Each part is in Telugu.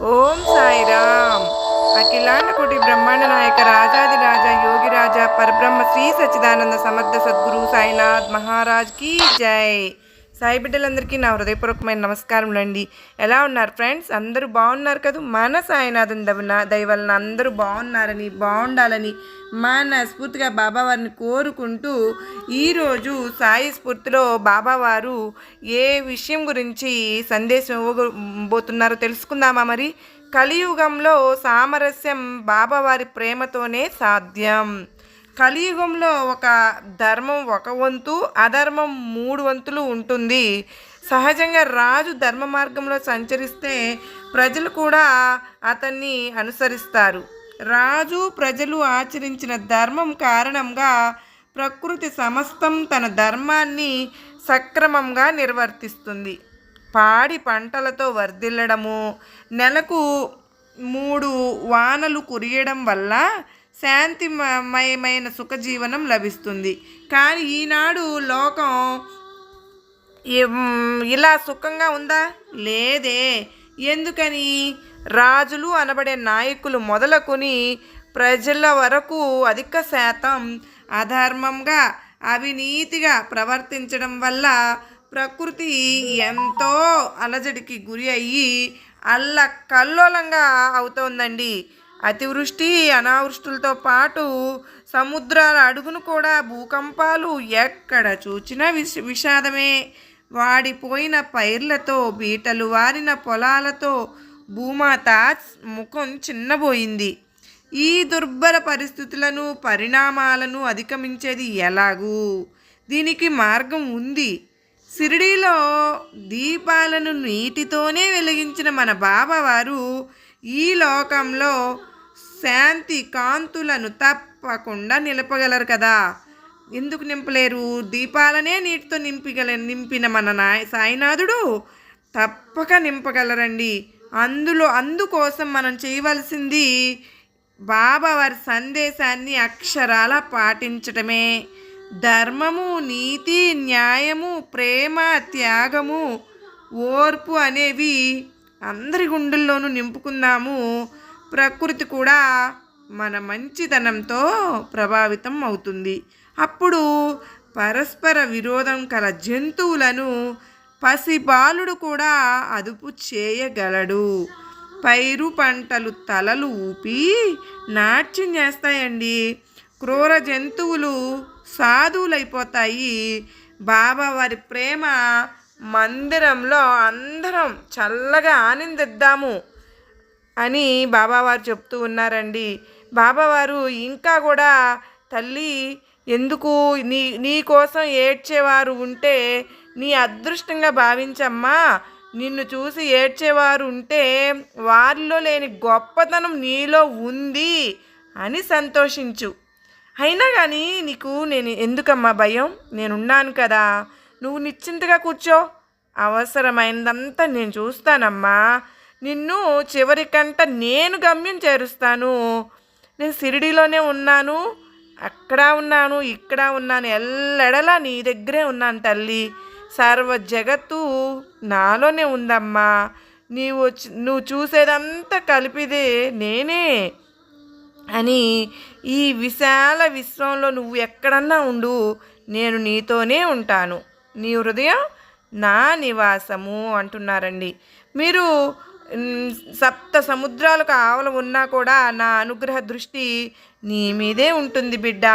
ఓం సాయిరామ్. అఖిలాండ కోటి బ్రహ్మాండ నాయక రాజాది రాజా యోగి రాజా పరబ్రహ్మ శ్రీ సచ్చిదానంద సమర్థ సద్గురు సాయినాథ్ మహారాజ్ కీ జై. సాయి బిడ్డలందరికీ నా హృదయపూర్వకమైన నమస్కారం అండి. ఎలా ఉన్నారు ఫ్రెండ్స్? అందరూ బాగున్నారు కదా? మన సాయినాథన్ దవన దయవలన అందరూ బాగున్నారని బాగుండాలని మన స్ఫూర్తిగా బాబావారిని కోరుకుంటూ ఈరోజు సాయి స్ఫూర్తిలో బాబావారు ఏ విషయం గురించి సందేశం ఇవ్వబోతున్నారో తెలుసుకుందామా మరి? కలియుగంలో సామరస్యం బాబావారి ప్రేమతోనే సాధ్యం. కలియుగంలో ఒక ధర్మం ఒక వంతు అధర్మం మూడు వంతులు ఉంటుంది. సహజంగా రాజు ధర్మ మార్గంలో సంచరిస్తే ప్రజలు కూడా అతన్ని అనుసరిస్తారు. రాజు ప్రజలు ఆచరించిన ధర్మం కారణంగా ప్రకృతి సమస్తం తన ధర్మాన్ని సక్రమంగా నిర్వర్తిస్తుంది. పాడి పంటలతో వర్ధిల్లడము నెలకు మూడు వానలు కురియడం వల్ల శాంతిమయమైన సుఖజీవనం లభిస్తుంది. కానీ ఈనాడు లోకం ఇలా సుఖంగా ఉందా? లేదే. ఎందుకని? రాజులు అనబడే నాయకులు మొదలుకొని ప్రజల వరకు అధిక శాతం అధర్మంగా అవినీతిగా ప్రవర్తించడం వల్ల ప్రకృతి ఎంతో అలజడికి గురి అయ్యి అల్ల కల్లోలంగా అవుతోందండి. అతివృష్టి అనావృష్టులతో పాటు సముద్రాల అడుగును కూడా భూకంపాలు ఎక్కడ చూచినా విష విషాదమే. వాడిపోయిన పైర్లతో బీటలు వారిన పొలాలతో భూమాత ముఖం చిన్నబోయింది. ఈ దుర్బల పరిస్థితులను పరిణామాలను అధిగమించేది ఎలాగూ? దీనికి మార్గం ఉంది. షిరిడీలో దీపాలను నీటితోనే వెలిగించిన మన బాబావారు ఈ లోకంలో శాంతి కాంతులను తప్పకుండా నిలపగలరు కదా. ఎందుకు నింపలేరు? దీపాలనే నీటితో నింపిగల నింపిన మన నాయ సాయినాథుడు తప్పక నింపగలరండి. అందులో అందుకోసం మనం చేయవలసింది బాబా వారి సందేశాన్ని అక్షరాల పాటించటమే. ధర్మము నీతి న్యాయము ప్రేమ త్యాగము ఓర్పు అనేవి అందరి గుండెల్లోనూ నింపుకుందాము. ప్రకృతి కూడా మన మంచితనంతో ప్రభావితం అవుతుంది. అప్పుడు పరస్పర విరోధం కల జంతువులను పసిబాలుడు కూడా అదుపు చేయగలడు. పైరు పంటలు తలలు ఊపి నాట్యం చేస్తాయండి. క్రూర జంతువులు సాధువులైపోతాయి. బాబా వారి ప్రేమ మందిరంలో అందరం చల్లగా ఆనందిద్దాము. అని బాబావారు చెప్తూ ఉన్నారండి. బాబావారు ఇంకా కూడా తల్లి ఎందుకు నీ నీ కోసం ఏడ్చేవారు ఉంటే నీ అదృష్టంగా భావించమ్మా. నిన్ను చూసి ఏడ్చేవారు ఉంటే వారిలో లేని గొప్పతనం నీలో ఉంది అని సంతోషించు. అయినా కానీ నీకు నేను ఎందుకమ్మా భయం? నేనున్నాను కదా. నువ్వు నిశ్చింతగా కూర్చో. అవసరమైనదంతా నేను చూస్తానమ్మా. నిన్ను చివరికంట నేను గమ్యం చేరుస్తాను. నేను షిరిడీలోనే ఉన్నాను. అక్కడ ఉన్నాను ఇక్కడ ఉన్నాను. ఎల్లెడలా నీ దగ్గరే ఉన్నాను తల్లి. సర్వ జగత్తు నాలోనే ఉందమ్మా. నీవు నువ్వు చూసేదంతా కలిపిదే నేనే అని ఈ విశాల విశ్వంలో నువ్వు ఎక్కడన్నా ఉండు నేను నీతోనే ఉంటాను. నీ హృదయం నా నివాసము అంటున్నారండి. మీరు సప్త సముద్రాలకు ఆవలు ఉన్నా కూడా నా అనుగ్రహ దృష్టి నీ మీదే ఉంటుంది బిడ్డ.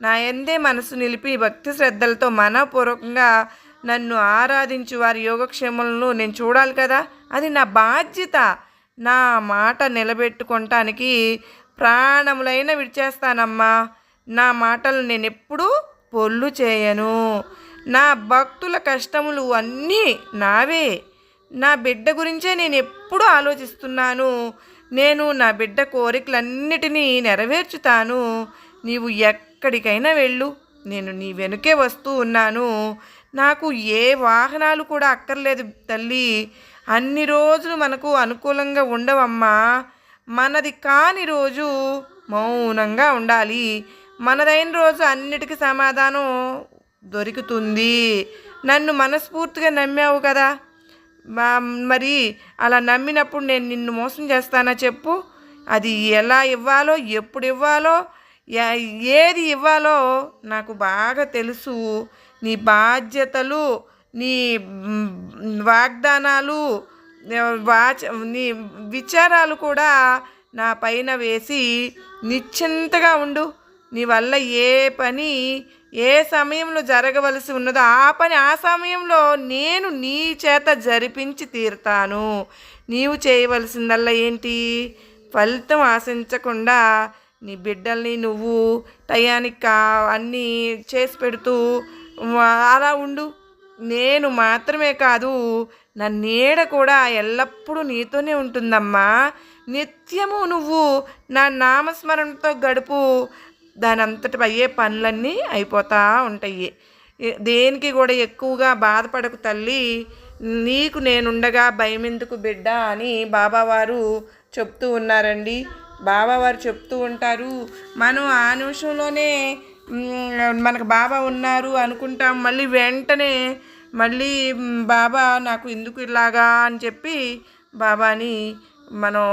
నా ఎందే మనసు నిలిపి భక్తి శ్రద్ధలతో మనపూర్వకంగా నన్ను ఆరాధించు వారి యోగక్షేమలను నేను చూడాలి కదా. అది నా బాధ్యత. నా మాట నిలబెట్టుకోవటానికి ప్రాణములైన విడిచేస్తానమ్మా. నా మాటలు నేను ఎప్పుడూ పొల్లు చేయను. నా భక్తుల కష్టములు అన్నీ నావే. నా బిడ్డ గురించే నేను ఎప్పుడూ ఆలోచిస్తున్నాను. నేను నా బిడ్డ కోరికలన్నిటినీ నెరవేర్చుతాను. నీవు ఎక్కడికైనా వెళ్ళు. నేను నీ వెనుకే వస్తూ ఉన్నాను. నాకు ఏ వాహనాలు కూడా అక్కర్లేదు తల్లి. అన్ని రోజులు మనకు అనుకూలంగా ఉండవమ్మా. మనది కాని రోజు మౌనంగా ఉండాలి. మనదైన రోజు అన్నిటికీ సమాధానం దొరుకుతుంది. నన్ను మనస్ఫూర్తిగా నమ్మావు కదా. మరి అలా నమ్మినప్పుడు నేను నిన్ను మోసం చేస్తానా చెప్పు? అది ఎలా ఇవ్వాలో ఎప్పుడు ఇవ్వాలో ఏది ఇవ్వాలో నాకు బాగా తెలుసు. నీ బాధ్యతలు నీ వాగ్దానాలు వాచ నీ విచారాలు కూడా నా పైన వేసి నిశ్చింతగా ఉండు. నీ వల్ల ఏ పని ఏ సమయంలో జరగవలసి ఉన్నదో ఆ పని ఆ సమయంలో నేను నీ చేత జరిపించి తీరుతాను. నీవు చేయవలసిందల్లా ఏంటి? ఫలితం ఆశించకుండా నీ బిడ్డల్ని నువ్వు టయానికి అన్నీ చేసి పెడుతూ అలా ఉండు. నేను మాత్రమే కాదు నా నీడ కూడా ఎల్లప్పుడూ నీతోనే ఉంటుందమ్మా. నిత్యము నువ్వు నా నామస్మరణతో గడుపు దాని అంతటి అయ్యే పనులన్నీ అయిపోతూ ఉంటాయి. దేనికి కూడా ఎక్కువగా బాధపడకు తల్లి. నీకు నేనుండగా భయమెందుకు బిడ్డ అని బాబావారు చెప్తూ ఉన్నారండి. బాబావారు చెప్తూ ఉంటారు మనం ఆ నిమిషంలోనే మనకు బాబా ఉన్నారు అనుకుంటాం. మళ్ళీ వెంటనే మళ్ళీ బాబా నాకు ఎందుకు ఇలాగా అని చెప్పి బాబాని మనం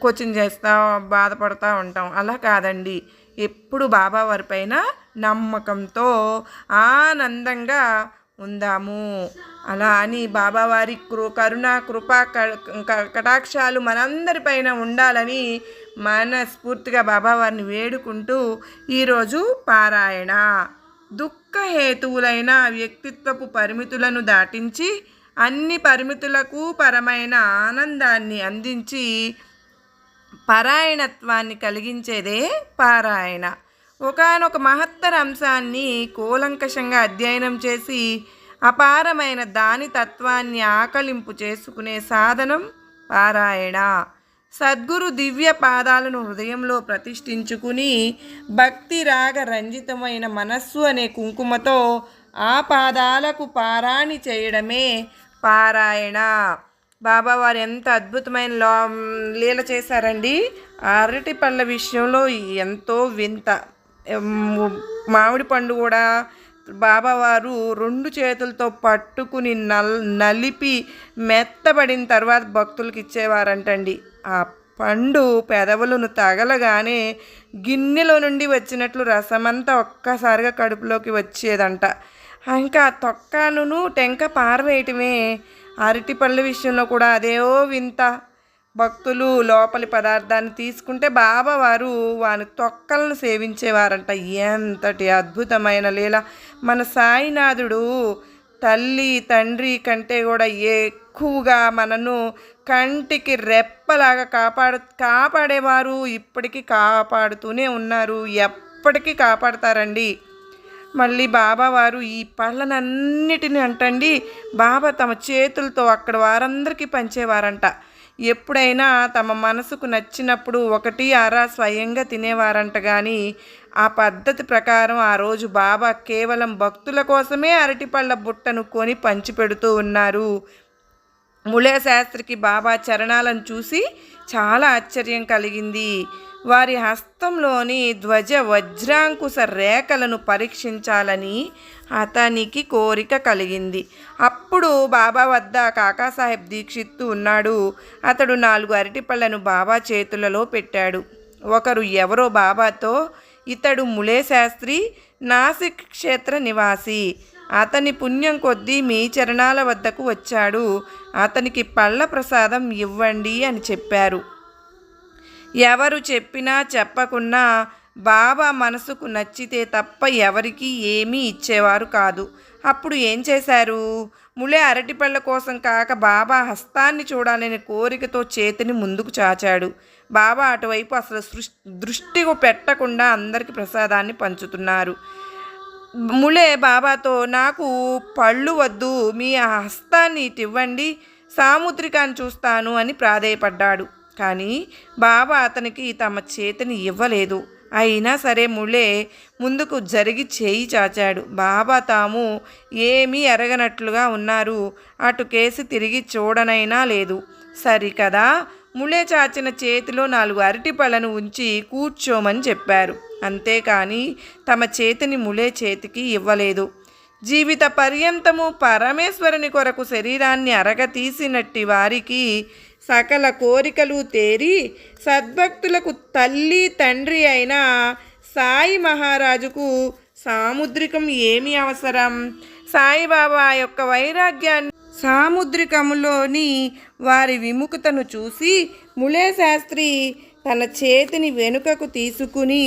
కోచింగ్ చేస్తా బాధపడుతూ ఉంటాం. అలా కాదండి. ఎప్పుడు బాబా వారి పైన నమ్మకంతో ఆనందంగా ఉందాము. అలా అని బాబావారి కృ కరుణ కృపా క- క- కటాక్షాలు మనందరిపైన ఉండాలని మనస్ఫూర్తిగా బాబావారిని వేడుకుంటూ ఈరోజు పారాయణ. దుఃఖహేతువులైన వ్యక్తిత్వపు పరిమితులను దాటించి అన్ని పరిమితులకు పరమైన ఆనందాన్ని అందించి పరాయణత్వాన్ని కలిగించేదే పారాయణ. ఒకానొక మహత్తర అంశాన్ని కూలంకషంగా అధ్యయనం చేసి అపారమైన దాని తత్వాన్ని ఆకలింపు చేసుకునే సాధనం పారాయణ. సద్గురు దివ్య పాదాలను హృదయంలో ప్రతిష్ఠించుకుని భక్తి రాగ రంజితమైన మనస్సు అనే కుంకుమతో ఆ పాదాలకు పారాణి చేయడమే పారాయణ. బాబా వారు ఎంత అద్భుతమైన లో లీల చేశారండి. అరటి పళ్ళ విషయంలో ఎంతో వింత. మామిడి పండు కూడా బాబావారు రెండు చేతులతో పట్టుకుని నల్ నలిపి మెత్తబడిన తర్వాత భక్తులకు ఇచ్చేవారంటండి. ఆ పండు పెదవులను తగలగానే గిన్నెలో నుండి వచ్చినట్లు రసమంతా ఒక్కసారిగా కడుపులోకి వచ్చేదంట. ఇంకా ఆ తొక్కను టెంక పారవేయటమే అరటి పళ్ళ విషయంలో కూడా అదేవో వింత. భక్తులు లోపలి పదార్థాన్ని తీసుకుంటే బాబావారు వాని తొక్కలను సేవించేవారంట. ఎంతటి అద్భుతమైన లీల. మన సాయినాథుడు తల్లి తండ్రి కంటే కూడా ఎక్కువగా మనను కంటికి రెప్పలాగా కాపాడు కాపాడేవారు ఇప్పటికీ కాపాడుతూనే ఉన్నారు. ఎప్పటికీ కాపాడతారండి. మళ్ళీ బాబా వారు ఈ పళ్ళనన్నిటిని అంటండి బాబా తమ చేతులతో అక్కడ వారందరికీ పంచేవారంట. ఎప్పుడైనా తమ మనసుకు నచ్చినప్పుడు ఒకటి అరా స్వయంగా తినేవారంట కానీ ఆ పద్ధతి ప్రకారం ఆ రోజు బాబా కేవలం భక్తుల కోసమే అరటిపళ్ళ బుట్టను కొని పంచిపెడుతూ ఉన్నారు. ముళే శాస్త్రికి బాబా చరణాలను చూసి చాలా ఆశ్చర్యం కలిగింది. వారి హస్తంలోని ధ్వజ వజ్రాంకుశ రేఖలను పరీక్షించాలని అతనికి కోరిక కలిగింది. అప్పుడు బాబా వద్ద కాకాసాహెబ్ దీక్షిత్తు ఉన్నాడు. అతడు నాలుగు అరటిపళ్ళను బాబా చేతులలో పెట్టాడు. ఒకరు ఎవరో బాబాతో ఇతడు ములే శాస్త్రి నాసిక్ క్షేత్ర నివాసి. అతని పుణ్యం కొద్దీ మీ చరణాల వద్దకు వచ్చాడు. అతనికి పళ్ళ ప్రసాదం ఇవ్వండి అని చెప్పారు. ఎవరు చెప్పినా చెప్పకున్నా బాబా మనసుకు నచ్చితే తప్ప ఎవరికి ఏమీ ఇచ్చేవారు కాదు. అప్పుడు ఏం చేశారు? ములే అరటిపళ్ళ కోసం కాక బాబా హస్తాన్ని చూడాలనే కోరికతో చేతిని ముందుకు చాచాడు. బాబా అటువైపు అసలు దృష్టి పెట్టకుండా అందరికి ప్రసాదాన్ని పంచుతున్నారు. ములే బాబాతో నాకు పళ్ళు వద్దు మీ ఆ హస్తాన్ని ఇటు ఇవ్వండి సాముద్రికాన్ని చూస్తాను అని ప్రాధేయపడ్డాడు. కానీ బాబా అతనికి తమ చేతిని ఇవ్వలేదు. అయినా సరే ములే ముందుకు జరిగి చేయి చాచాడు. బాబా తాము ఏమీ ఎరగనట్లుగా ఉన్నారు. అటు కేసి తిరిగి చూడనైనా లేదు. సరికదా ములే చాచిన చేతిలో నాలుగు అరటి పళ్ళను ఉంచి కూర్చోమని చెప్పారు. అంతేకాని తమ చేతిని ములే చేతికి ఇవ్వలేదు. జీవిత పర్యంతము పరమేశ్వరుని కొరకు శరీరాన్ని అరగతీసినట్టి వారికి సకల కోరికలు తేరి సద్భక్తులకు తల్లి తండ్రి అయిన సాయి మహారాజుకు సాముద్రికం ఏమి అవసరం? సాయిబాబా యొక్క వైరాగ్యాన్ని సాముద్రికములోని వారి విముఖతను చూసి ములే శాస్త్రి తన చేతిని వెనుకకు తీసుకుని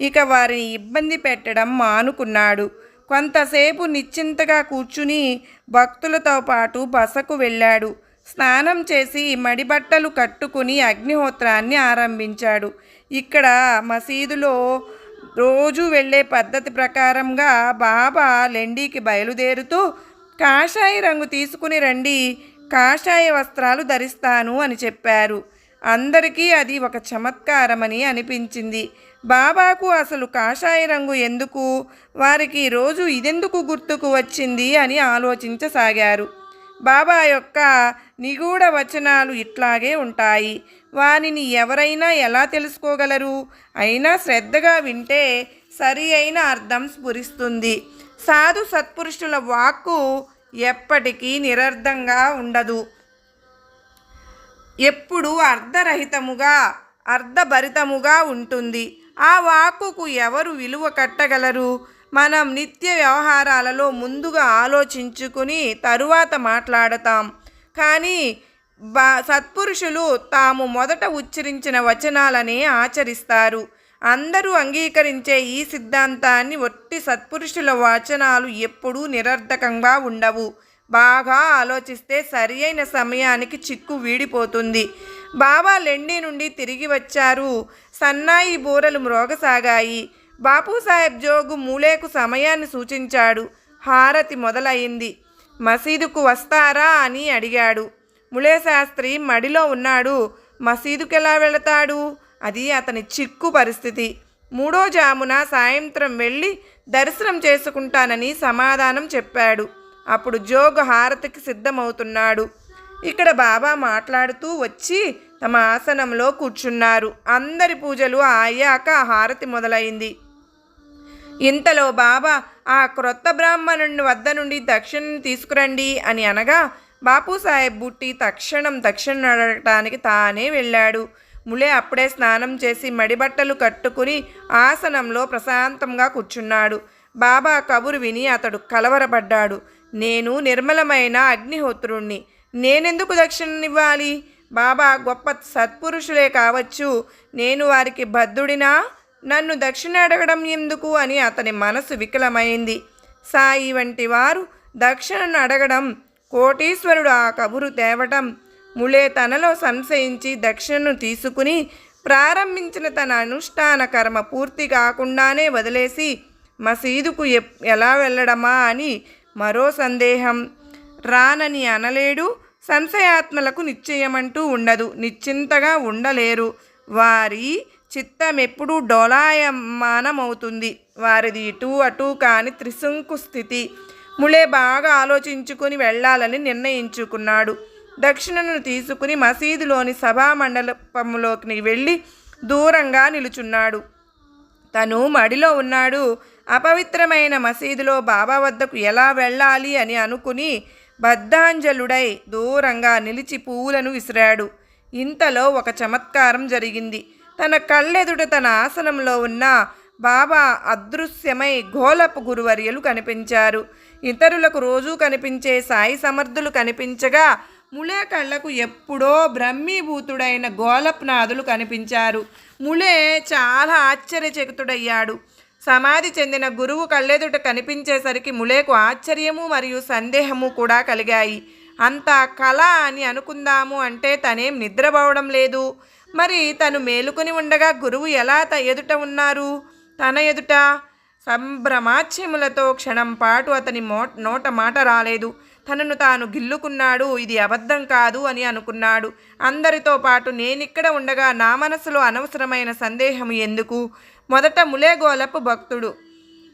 ఇక వారిని ఇబ్బంది పెట్టడం మానుకున్నాడు. కొంతసేపు నిశ్చింతగా కూర్చుని భక్తులతో పాటు బసకు వెళ్ళాడు. స్నానం చేసి మడిబట్టలు కట్టుకుని అగ్నిహోత్రాన్ని ఆరంభించాడు. ఇక్కడ మసీదులో రోజు వెళ్ళే పద్ధతి ప్రకారంగా బాబా లెండీకి బయలుదేరుతూ కాషాయ రంగు తీసుకుని రండి కాషాయ వస్త్రాలు ధరిస్తాను అని చెప్పారు. అందరికీ అది ఒక చమత్కారమని అనిపించింది. బాబాకు అసలు కాషాయ రంగు ఎందుకు? వారికి రోజు ఇదెందుకు గుర్తుకు వచ్చింది అని ఆలోచించసాగారు. బాబా యొక్క నిగూఢ వచనాలు ఇట్లాగే ఉంటాయి. వానిని ఎవరైనా ఎలా తెలుసుకోగలరు? అయినా శ్రద్ధగా వింటే సరి అయిన అర్థం స్ఫురిస్తుంది. సాధు సత్పురుషుల వాక్కు ఎప్పటికీ నిరర్ధంగా ఉండదు. ఎప్పుడు అర్ధరహితముగా అర్ధభరితముగా ఉంటుంది. ఆ వాక్కుకు ఎవరు విలువ కట్టగలరు? మనం నిత్య వ్యవహారాలలో ముందుగా ఆలోచించుకుని తరువాత మాట్లాడతాం. కానీ బా సత్పురుషులు తాము మొదట ఉచ్చరించిన వచనాలనే ఆచరిస్తారు. అందరూ అంగీకరించే ఈ సిద్ధాంతాన్ని ఒట్టి సత్పురుషుల వచనాలు ఎప్పుడూ నిరర్ధకంగా ఉండవు. బాగా ఆలోచిస్తే సరి అయిన సమయానికి చిక్కు వీడిపోతుంది. బాబా లెండి నుండి తిరిగి వచ్చారు. సన్నాయి బూరలు మ్రోగసాగాయి. బాపూసాహెబ్ జోగు మూలేకు సమయాన్ని సూచించాడు. హారతి మొదలయింది మసీదుకు వస్తారా అని అడిగాడు. ములే శాస్త్రి మడిలో ఉన్నాడు. మసీదుకెలా వెళతాడు? అది అతని చిక్కు పరిస్థితి. మూడో జామున సాయంత్రం వెళ్ళి దర్శనం చేసుకుంటానని సమాధానం చెప్పాడు. అప్పుడు జోగు హారతికి సిద్ధమవుతున్నాడు. ఇక్కడ బాబా మాట్లాడుతూ వచ్చి తమ ఆసనంలో కూర్చున్నారు. అందరి పూజలు అయ్యాక హారతి మొదలైంది ఇంతలో బాబా ఆ క్రొత్త బ్రాహ్మణుని వద్ద నుండి దక్షిణని తీసుకురండి అని అనగా బాపూసాహెబ్ బుట్టి తక్షణం దక్షిణ అడగటానికి తానే వెళ్ళాడు. ములే అప్పుడే స్నానం చేసి మడిబట్టలు కట్టుకుని ఆసనంలో ప్రశాంతంగా కూర్చున్నాడు. బాబా కబురు విని అతడు కలవరపడ్డాడు. నేను నిర్మలమైన అగ్నిహోత్రుణ్ణి. నేనెందుకు దక్షిణనివ్వాలి? బాబా గొప్ప సత్పురుషులే కావచ్చు. నేను వారికి బద్ధుడినా నన్ను దక్షిణ అడగడం ఎందుకు అని అతని మనసు వికలమైంది. సాయి వంటి వారు దక్షిణను అడగడం కోటీశ్వరుడు ఆ కబురు తేవటం ములే తనలో సంశయించి దక్షిణను తీసుకుని ప్రారంభించిన తన అనుష్ఠాన కర్మ పూర్తి కాకుండానే వదిలేసి మసీదుకు ఎప్ ఎలా వెళ్ళడమా అని మరో సందేహం. రానని అనలేడు సంశయాత్మలకు నిశ్చయమంటూ ఉండదు నిశ్చింతగా ఉండలేరు. వారి చిత్తం ఎప్పుడూ డోలాయమానమవుతుంది. వారిది ఇటు అటు కాని త్రిశంకు స్థితి. ముళే బాగా ఆలోచించుకుని వెళ్ళాలని నిర్ణయించుకున్నాడు. దక్షిణను తీసుకుని మసీదులోని సభా వెళ్ళి దూరంగా నిలుచున్నాడు. తను మడిలో ఉన్నాడు. అపవిత్రమైన మసీదులో బాబా వద్దకు ఎలా వెళ్ళాలి అని అనుకుని బద్ధాంజలుడై దూరంగా నిలిచి పువ్వులను విసిరాడు. ఇంతలో ఒక చమత్కారం జరిగింది. తన కళ్ళెదుట తన ఆసనంలో ఉన్న బాబా అదృశ్యమై ఘోలపు గురువర్యలు కనిపించారు. ఇతరులకు రోజూ కనిపించే సాయి సమర్థులు కనిపించగా ములే కళ్ళకు ఎప్పుడో బ్రహ్మీభూతుడైన గోలప్నాథులు కనిపించారు. ములే చాలా ఆశ్చర్యచకితుడయ్యాడు. సమాధి చెందిన గురువు కళ్ళెదుట కనిపించేసరికి ములేకు ఆశ్చర్యము మరియు సందేహము కూడా కలిగాయి. అంత కళ అని అనుకుందాము అంటే తనేం నిద్రపోవడం లేదు. మరి తను మేలుకొని ఉండగా గురువు ఎలా త ఎదుట ఉన్నారు? తన ఎదుట సంభ్రమాచ్యములతో క్షణం పాటు అతని మో నోట మాట రాలేదు. తనను తాను గిల్లుకున్నాడు ఇది అబద్ధం కాదు అని అనుకున్నాడు. అందరితో పాటు నేనిక్కడ ఉండగా నా మనసులో అనవసరమైన సందేహం ఎందుకు? మొదట ములేగోలపు భక్తుడు.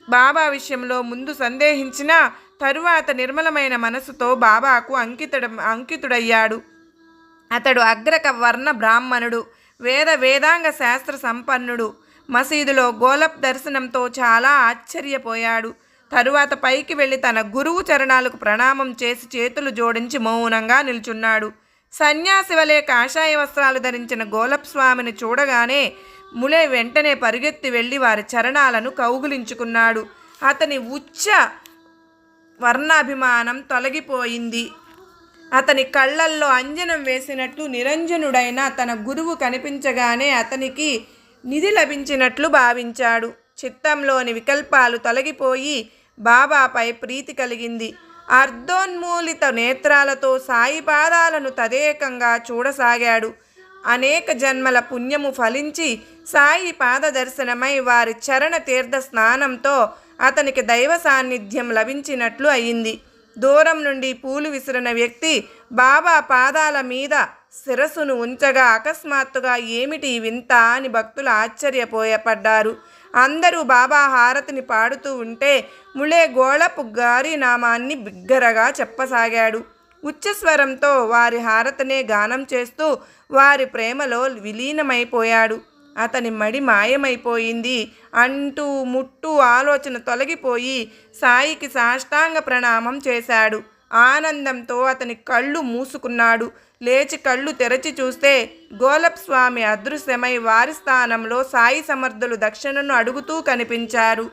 బాబా విషయంలో ముందు సందేహించిన తరువాత నిర్మలమైన మనసుతో బాబాకు అంకితుడ అంకితుడయ్యాడు. అతడు అగ్రక వర్ణ బ్రాహ్మణుడు వేద వేదాంగ శాస్త్ర సంపన్నుడు. మసీదులో గోలప్ దర్శనంతో చాలా ఆశ్చర్యపోయాడు. తరువాత పైకి వెళ్ళి తన గురువు చరణాలకు ప్రణామం చేసి చేతులు జోడించి మౌనంగా నిల్చున్నాడు. సన్యాసి వలె కాషాయ వస్త్రాలు ధరించిన గోలప్ స్వామిని చూడగానే ములే వెంటనే పరుగెత్తి వెళ్ళి వారి చరణాలను కౌగులించుకున్నాడు. అతని ఉచ్చ వర్ణాభిమానం తొలగిపోయింది. అతని కళ్ళల్లో అంజనం వేసినట్లు నిరంజనుడైన తన గురువు కనిపించగానే అతనికి నిధి లభించినట్లు భావించాడు. చిత్తంలోని వికల్పాలు తొలగిపోయి బాబాపై ప్రీతి కలిగింది. అర్ధోన్మూలిత నేత్రాలతో సాయి పాదాలను తదేకంగా చూడసాగాడు. అనేక జన్మల పుణ్యము ఫలించి సాయి పాద దర్శనమై వారి చరణ తీర్థ స్నానంతో అతనికి దైవ సాన్నిధ్యం లభించినట్లు అయింది. దూరం నుండి పూలు విసిరిన వ్యక్తి బాబా పాదాల మీద శిరస్సును ఉంచగా అకస్మాత్తుగా ఏమిటి వింత అని భక్తులు ఆశ్చర్యపోయపడ్డారు. అందరూ బాబా హారతిని పాడుతూ ఉంటే ముళే గోళపు గారి నామాన్ని బిగ్గరగా చెప్పసాగాడు. ఉచ్చస్వరంతో వారి హారతనే గానం చేస్తూ వారి ప్రేమలో విలీనమైపోయాడు. అతని మడి మాయమైపోయింది. అంటూ ముట్టు ఆలోచన తొలగిపోయి సాయికి సాష్టాంగ ప్రణామం చేశాడు. ఆనందంతో అతని కళ్ళు మూసుకున్నాడు. లేచి కళ్ళు తెరచి చూస్తే గోలప్ స్వామి అదృశ్యమై వారి స్థానంలో సాయి సమర్థులు దక్షిణను అడుగుతూ కనిపించారు.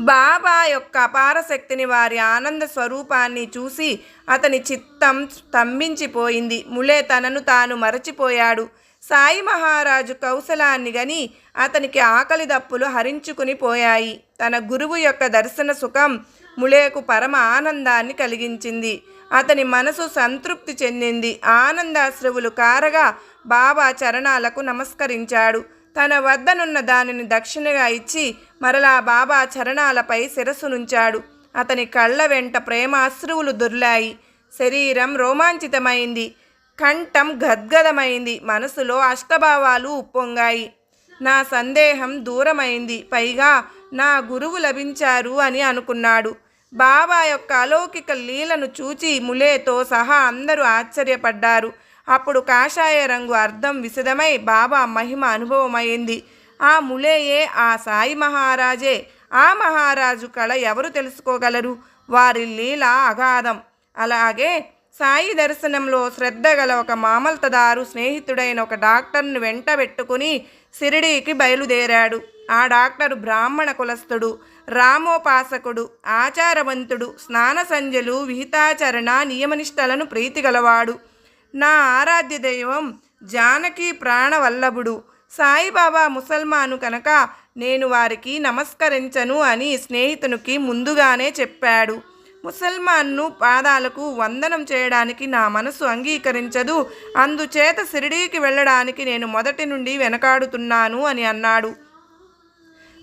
బాబా యొక్క అపార శక్తిని వారి ఆనంద స్వరూపాన్ని చూసి అతని చిత్తం స్తంభించిపోయింది. ములే తనను తాను మరచిపోయాడు. సాయి మహారాజు కౌశలాన్ని గని అతనికి ఆకలి దప్పులు హరించుకుని పోయాయి. తన గురువు యొక్క దర్శన సుఖం ములేకు పరమ ఆనందాన్ని కలిగించింది. అతని మనసు సంతృప్తి చెందింది. ఆనందాశ్రువులు కారగా బాబా చరణాలకు నమస్కరించాడు. తన వద్దనున్న దానిని దక్షిణగా ఇచ్చి మరలా బాబా చరణాలపై శిరస్సునుంచాడు అతని కళ్ళ వెంట ప్రేమాశ్రువులు దొర్లాయి. శరీరం రోమాంచితమైంది. కంఠం గద్గదమైంది. మనసులో అష్టభావాలు ఉప్పొంగాయి. నా సందేహం దూరమైంది. పైగా నా గురువు లభించారు అని అనుకున్నాడు. బాబా యొక్క అలౌకిక లీలను చూచి ములేతో సహా అందరూ ఆశ్చర్యపడ్డారు. అప్పుడు కాషాయ రంగు అర్థం విశదమై బాబా మహిమ అనుభవమైంది. ఆ ములేయే ఆ సాయి మహారాజే ఆ మహారాజు కళ ఎవరు తెలుసుకోగలరు? వారి లీల అగాధం. అలాగే సాయి దర్శనంలో శ్రద్ధ గల ఒక మామల్తదారు స్నేహితుడైన ఒక డాక్టర్ను వెంట పెట్టుకుని సిరిడీకి బయలుదేరాడు. ఆ డాక్టర్ బ్రాహ్మణ కులస్థుడు రామోపాసకుడు ఆచారవంతుడు స్నాన సంజలు విహితాచరణ నియమనిష్టలను ప్రీతిగలవాడు నా ఆరాధ్య దైవం జానకి ప్రాణవల్లభుడు. సాయిబాబా ముసల్మాను కనుక నేను వారికి నమస్కరించను అని స్నేహితునికి ముందుగానే చెప్పాడు. ముసల్మాన్ను పాదాలకు వందనం చేయడానికి నా మనసు అంగీకరించదు. అందుచేత షిరిడీకి వెళ్ళడానికి నేను మొదటి నుండి వెనకాడుతున్నాను అని అన్నాడు.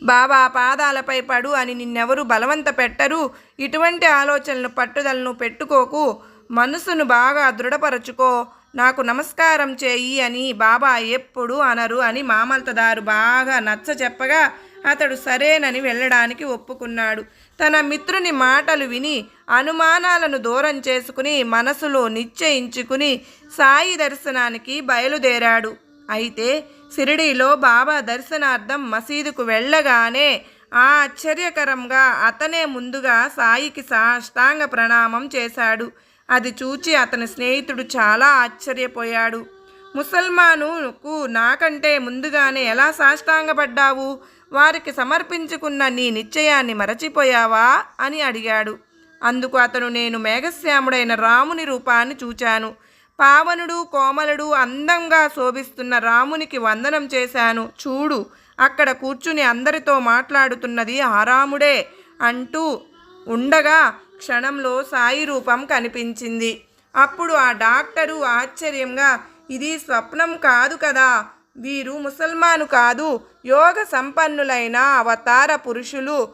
బాబా పాదాలపై పడు అని నిన్నెవరు బలవంత పెట్టరు. ఇటువంటి ఆలోచనలు పట్టుదలను పెట్టుకోకు. మనసును బాగా దృఢపరచుకో. నాకు నమస్కారం చేయి అని బాబా ఎప్పుడు అనరు అని మామల్తదారు బాగా నచ్చ చెప్పగా అతడు సరేనని వెళ్ళడానికి ఒప్పుకున్నాడు. తన మిత్రుని మాటలు విని అనుమానాలను దూరం చేసుకుని మనసులో నిశ్చయించుకుని సాయి దర్శనానికి బయలుదేరాడు. అయితే షిరిడీలో బాబా దర్శనార్థం మసీదుకు వెళ్ళగానే ఆశ్చర్యకరంగా అతనే ముందుగా సాయికి సాష్టాంగ ప్రణామం చేశాడు. అది చూచి అతని స్నేహితుడు చాలా ఆశ్చర్యపోయాడు. ముసల్మానుకు నాకంటే ముందుగానే ఎలా సాష్టాంగపడ్డావు? వారికి సమర్పించుకున్న నీ నిశ్చయాన్ని మరచిపోయావా? అని అడిగాడు. అందుకు అతను నేను మేఘశ్యాముడైన రాముని రూపాన్ని చూచాను. పావనుడు కోమలుడు అందంగా శోభిస్తున్న రామునికి వందనం చేశాను. చూడు అక్కడ కూర్చుని అందరితో మాట్లాడుతున్నది ఆ రాముడే అంటూ ఉండగా క్షణంలో సాయి రూపం కనిపించింది. అప్పుడు ఆ డాక్టరు ఆశ్చర్యంగా ఇది స్వప్నం కాదు కదా. వీరు ముసల్మాను కాదు యోగ సంపన్నులైన అవతార పురుషులు.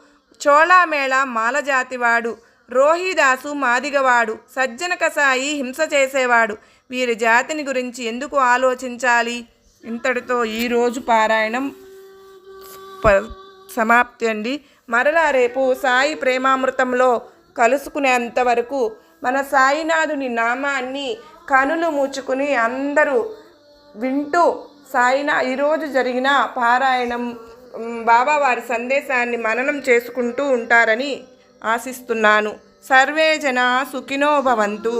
చోళామేళ మాలజాతివాడు రోహిదాసు మాదిగవాడు సజ్జన కసాయి హింస చేసేవాడు. వీరి జాతిని గురించి ఎందుకు ఆలోచించాలి? ఇంతటితో ఈరోజు పారాయణం ప సమాప్తి అండి. మరలా రేపు సాయి ప్రేమామృతంలో కలుసుకునేంత వరకు మన సాయినాథుని నామాన్ని కనులు మూచుకుని అందరూ వింటూ సాయినా ఈరోజు జరిగిన పారాయణం బాబావారి సందేశాన్ని మననం చేసుకుంటూ ఉంటారని ఆశిస్తున్నాను. సర్వే జన సుఖినో భవంతు.